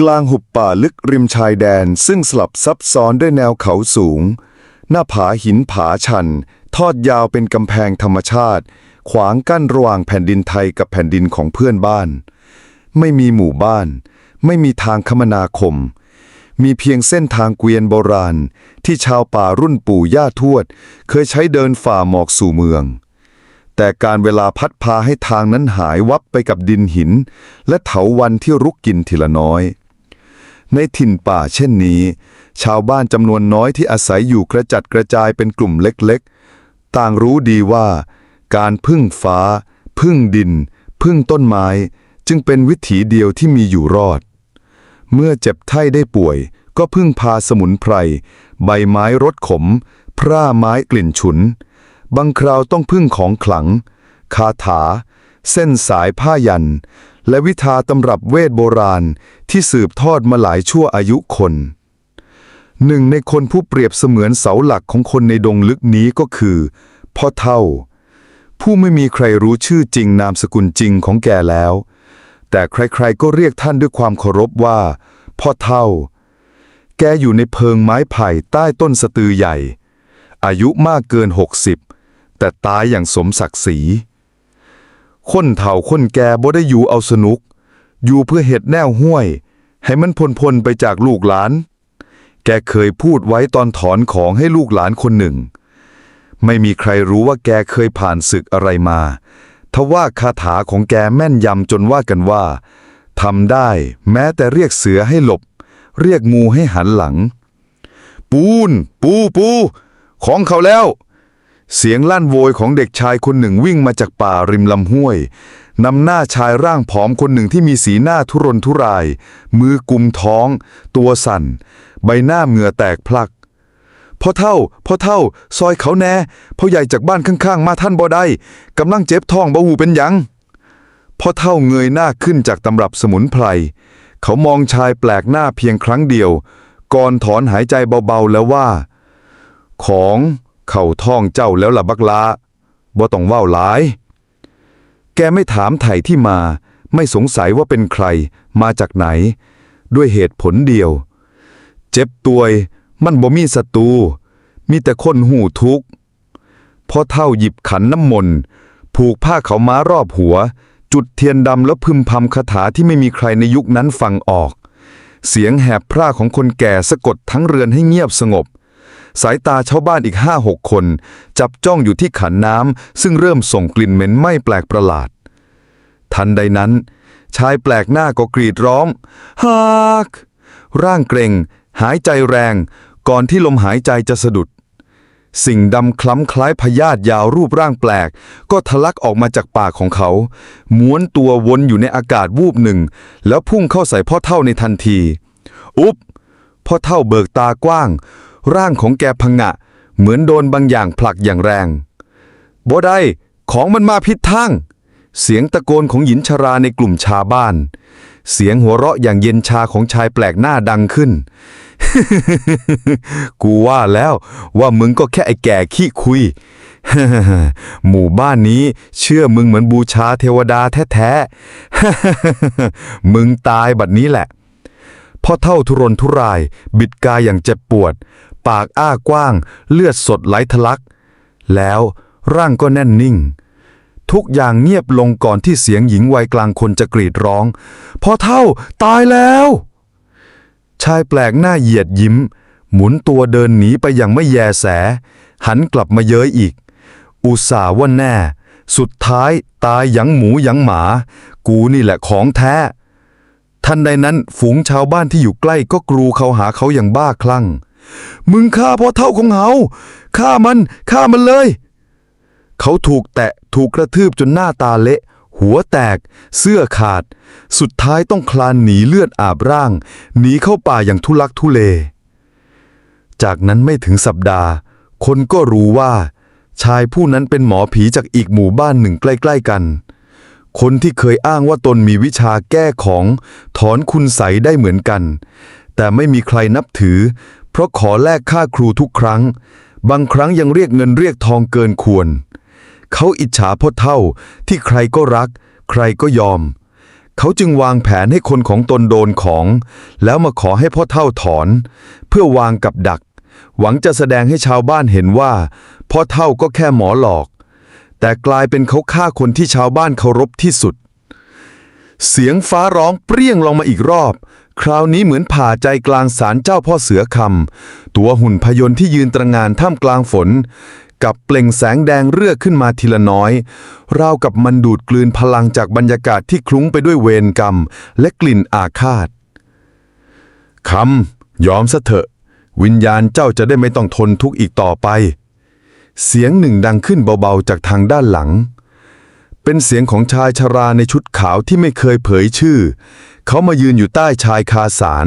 กลางหุบป่าลึกริมชายแดนซึ่งสลับซับซ้อนด้วยแนวเขาสูง หน้าผาหินผาชัน ทอดยาวเป็นกำแพงธรรมชาติ ขวางกั้นระหว่างแผ่นดินไทยกับแผ่นดินของเพื่อนบ้าน ไม่มีหมู่บ้าน ไม่มีทางคมนาคม มีเพียงเส้นทางเกวียนโบราณ ที่ชาวป่ารุ่นปู่ย่าทวด เคยใช้เดินฝ่าหมอกสู่เมืองแต่การเวลาพัดพาให้ทางนั้นหายวับไปกับดินหิน และเถาวันที่รุกกินทีละน้อย ในถิ่นป่าเช่นนี้ ชาวบ้านจำนวนน้อยที่อาศัยอยู่กระจัดกระจายเป็นกลุ่มเล็กๆ ต่างรู้ดีว่า การพึ่งฟ้า พึ่งดิน พึ่งต้นไม้ จึงเป็นวิถีเดียวที่มีอยู่รอด เมื่อเจ็บไข้ได้ป่วย ก็พึ่งพาสมุนไพร ใบไม้รสขม พร่าไม้กลิ่นฉุน บางคราวต้องพึ่งของขลัง คาถา เส้นสายผ้ายัน และวิธาตำรับเวทโบราณที่สืบทอดมาหลายชั่วอายุคนหนึ่งในคนผู้เปรียบเสมือนเสาหลักของคนในดงลึกนี้ก็คือ พ่อเท่า ผู้ไม่มีใครรู้ชื่อจริงนามสกุลจริงของแกแล้ว แต่ใครๆก็เรียกท่านด้วยความเคารพว่า พ่อเท่า แกอยู่ในเพิงไม้ไผ่ใต้ต้นสะตือใหญ่ อายุมากเกิน 60 แต่ตายอย่างสมศักดิ์ศรี คนเฒ่าคนแก่บ่ได้อยู่เอาสนุก อยู่เพื่อเห็ดแนวห้วย ให้มันพลพลไปจากลูกหลาน แกเคยพูดไว้ตอนถอนของให้ลูกหลานคนหนึ่ง ไม่มีใครรู้ว่าแกเคยผ่านศึกอะไรมาทว่าคาถาของแกแม่นยำจนว่ากันว่าทำได้แม้แต่เรียกเสือให้หลบ เรียกงูให้หันหลัง ปูน ปูปู ของเขาแล้ว เสียงลั่นโวยของเด็กชายคนหนึ่งวิ่งมาจากป่าริมลำห้วย นำหน้าชายร่างผอมคนหนึ่งที่มีสีหน้าทุรนทุราย มือกุมท้อง ตัวสั่น ใบหน้าเหงื่อแตกพลัก พ่อเท่า พ่อเท่า ซอยเขาแน่พ่อใหญ่จากบ้านข้างๆ มาท่านบ่ได้กำลังเจ็บท้องบ่หูเป็นยัง พ่อเท่าเงยหน้าขึ้นจากตำรับสมุนไพร เขามองชายแปลกหน้าเพียงครั้งเดียว ก่อนถอนหายใจเบาๆแล้วว่า ของ เข่าท้องเจ้าแล้วล่ะบักลาบ่ต้องเว้าหลาย แกไม่ถามไถ่ที่มา ไม่สงสัยว่าเป็นใคร มาจากไหน ด้วยเหตุผลเดียว เจ็บตัวย มันบ่มีศัตรู มีแต่คนหูทุกข์พอเท่าหยิบขันน้ำมนต์ผูกผ้าเขาม้ารอบหัว จุดเทียนดำแล้วพึมพำคาถาที่ไม่มีใครในยุคนั้นฟังออก เสียงแหบพร่าของคนแก่สะกดทั้งเรือนให้เงียบสงบ สายตาชาวบ้านอีกห้าหกคน จับจ้องอยู่ที่ขันน้ำซึ่งเริ่มส่งกลิ่นเหม็นไหม้แปลกประหลาด ทันใดนั้น ชายแปลกหน้าก็กรีดร้องฮากร่างเกรงหายใจแรง ก่อนที่ลมหายใจจะสะดุด สิ่งดำคล้ำคล้ายพยาธิยาวรูปร่างแปลก ก็ทะลักออกมาจากปากของเขา ม้วนตัววนอยู่ในอากาศวูบหนึ่ง แล้วพุ่งเข้าใส่พ่อเท่าในทันที อุ๊บพ่อเท่าเบิกตากว้าง ร่างของแกพงะ เหมือนโดนบางอย่างผลักอย่างแรงบ่ได้ของมันมาผิดทาง เสียงตะโกนของหญินชราในกลุ่มชาบ้าน เสียงหัวเราะอย่างเย็นชาของชายแปลกหน้าดังขึ้น กูว่าแล้วว่ามึงก็แค่ไอ้แก่ขี้คุย หมู่บ้านนี้เชื่อมึงเหมือนบูชาเทวดาแท้ๆ มึงตายบัดนี้แหละพ่อเท่าทุรนทุราย บิดกายอย่างเจ็บปวด ปากอ้ากว้าง เลือดสดไหลทะลัก แล้วร่างก็แน่นนิ่ง ทุกอย่างเงียบลงก่อนที่เสียงหญิงวัยกลางคนจะกรีดร้องพอเท่าตายแล้ว ชายแปลกหน้าเหยียดยิ้ม หมุนตัวเดินหนีไปอย่างไม่แยแส หันกลับมาเย้ยอีก อุตส่าห์ว่าแน่ สุดท้ายตายยังหมูยังหมา กูนี่แหละของแท้ ทันใดนั้นฝูงชาวบ้านที่อยู่ใกล้ก็กรูเขาหาเขาอย่างบ้าคลั่ง มึงฆ่าพ่อเท่าของเฮาฆ่ามันฆ่ามันเลย เขาถูกแตะถูกกระทืบจนหน้าตาเละ หัวแตก เสื้อขาด สุดท้ายต้องคลานหนีเลือดอาบร่าง หนีเข้าป่าอย่างทุลักทุเล จากนั้นไม่ถึงสัปดาห์ คนก็รู้ว่า ชายผู้นั้นเป็นหมอผีจากอีกหมู่บ้านหนึ่งใกล้ ๆ กันคนที่เคยอ้างว่าตนมีวิชาแก้ของ ถอนคุณใสได้เหมือนกัน แต่ไม่มีใครนับถือ เพราะขอแลกค่าครูทุกครั้ง บางครั้งยังเรียกเงินเรียกทองเกินควร เขาอิจฉาพ่อเท่าที่ใครก็รัก ใครก็ยอม เขาจึงวางแผนให้คนของตนโดนของ แล้วมาขอให้พ่อเท่าถอน เพื่อวางกับดัก หวังจะแสดงให้ชาวบ้านเห็นว่าพ่อเท่าก็แค่หมอหลอก แต่กลายเป็นเขาฆ่าคนที่ชาวบ้านเคารพที่สุดเสียงฟ้าร้องเปรี้ยงลงมาอีกรอบ คราวนี้เหมือนผ่าใจกลางสารเจ้าพ่อเสือคำ ตัวหุ่นพยนต์ที่ยืนตระงานท่ามกลางฝน กับเปล่งแสงแดงเรื่อขึ้นมาทีละน้อย ราวกับมันดูดกลืนพลังจากบรรยากาศที่คลุ้งไปด้วยเวรกรรม และกลิ่นอาฆาตคำยอมซะเถอะ วิญญาณเจ้าจะได้ไม่ต้องทนทุกข์อีกต่อไป เสียงหนึ่งดังขึ้นเบาๆจากทางด้านหลัง เป็นเสียงของชายชราในชุดขาวที่ไม่เคยเผยชื่อ เขามายืนอยู่ใต้ชายคาสาร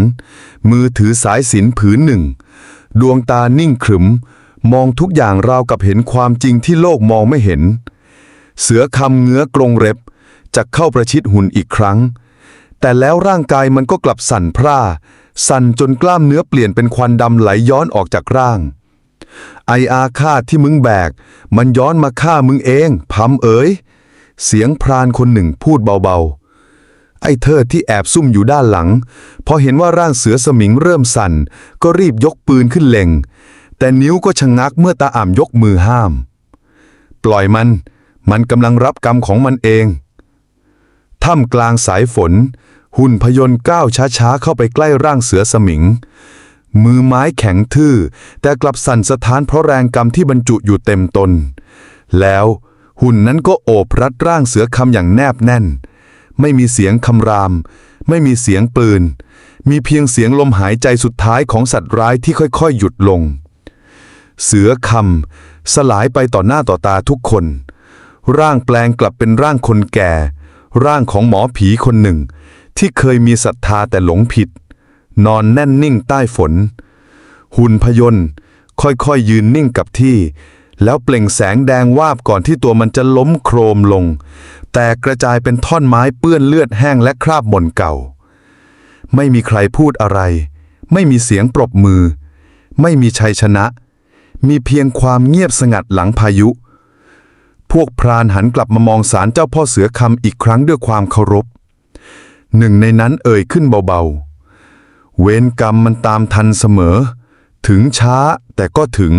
มือถือสายสินผืนหนึ่ง ดวงตานิ่งขรึม มองทุกอย่างราวกับเห็นความจริงที่โลกมองไม่เห็น เสือคำเงื้อกรงเร็บจะเข้าประชิดหุ่นอีกครั้ง แต่แล้วร่างกายมันก็กลับสั่นพร่า สั่นจนกล้ามเนื้อเปลี่ยนเป็นควันดำไหลย้อนออกจากร่างไออาฆาตที่มึงแบก มันย้อนมาฆ่ามึงเองพำเอ๋ย เสียงพรานคนหนึ่งพูดเบาๆ ไอ้เทิดที่แอบซุ่มอยู่ด้านหลัง พอเห็นว่าร่างเสือสมิงเริ่มสั่น ก็รีบยกปืนขึ้นเล็ง แต่นิ้วก็ชะงักเมื่อตาอ่ำยกมือห้าม ปล่อยมัน มันกำลังรับกรรมของมันเอง ท่ามกลางสายฝน หุ่นพยนต์ก้าวช้าๆ เข้าไปใกล้ร่างเสือสมิง มือไม้แข็งทื่อ แต่กลับสั่นสะท้านเพราะแรงกรรมที่บรรจุอยู่เต็มตน แล้ว หุ่นนั้นก็โอบรัดร่างเสือคำอย่างแนบแน่น ไม่มีเสียงคำราม ไม่มีเสียงปืน มีเพียงเสียงลมหายใจสุดท้ายของสัตว์ร้ายที่ค่อยๆ หยุดลง เสือคำสลายไปต่อหน้าต่อตาทุกคน ร่างแปลงกลับเป็นร่างคนแก่ ร่างของหมอผีคนหนึ่ง ที่เคยมีศรัทธาแต่หลงผิด นอนแน่นนิ่งใต้ฝน หุ่นพยนต์ค่อยๆยืนนิ่งกับที่ แล้วเปล่งแสงแดงวาบก่อนที่ตัวมันจะล้มโครมลง แต่กระจายเป็นท่อนไม้เปื้อนเลือดแห้งและคราบหม่นเก่า ไม่มีใครพูดอะไร ไม่มีเสียงปรบมือ ไม่มีชัยชนะ มีเพียงความเงียบสงัดหลังพายุ พวกพรานหันกลับมามองสารเจ้าพ่อเสือคำอีกครั้งด้วยความเคารพ หนึ่งในนั้นเอ่ยขึ้นเบาๆ เวรกรรมมันตามทันเสมอ ถึงช้าแต่ก็ถึง